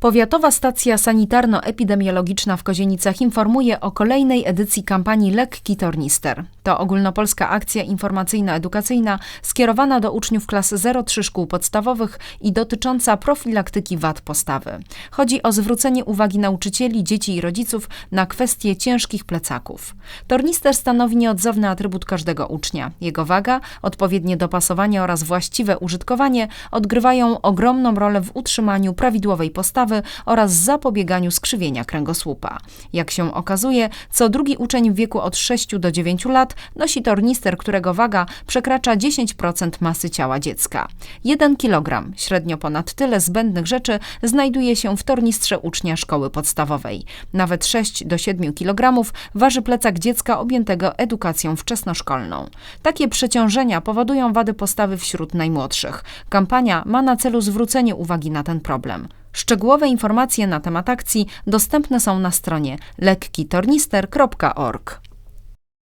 Powiatowa Stacja Sanitarno-Epidemiologiczna w Kozienicach informuje o kolejnej edycji kampanii Lekki Tornister. To ogólnopolska akcja informacyjno-edukacyjna skierowana do uczniów klas 0-3 szkół podstawowych i dotycząca profilaktyki wad postawy. Chodzi o zwrócenie uwagi nauczycieli, dzieci i rodziców na kwestie ciężkich plecaków. Tornister stanowi nieodzowny atrybut każdego ucznia. Jego waga, odpowiednie dopasowanie oraz właściwe użytkowanie odgrywają ogromną rolę w utrzymaniu prawidłowej postawy oraz zapobieganiu skrzywienia kręgosłupa. Jak się okazuje, co drugi uczeń w wieku od 6 do 9 lat nosi tornister, którego waga przekracza 10% masy ciała dziecka. 1 kg, średnio ponad tyle zbędnych rzeczy, znajduje się w tornistrze ucznia szkoły podstawowej. Nawet 6 do 7 kg waży plecak dziecka objętego edukacją wczesnoszkolną. Takie przeciążenia powodują wady postawy wśród najmłodszych. Kampania ma na celu zwrócenie uwagi na ten problem. Szczegółowe informacje na temat akcji dostępne są na stronie lekkitornister.org.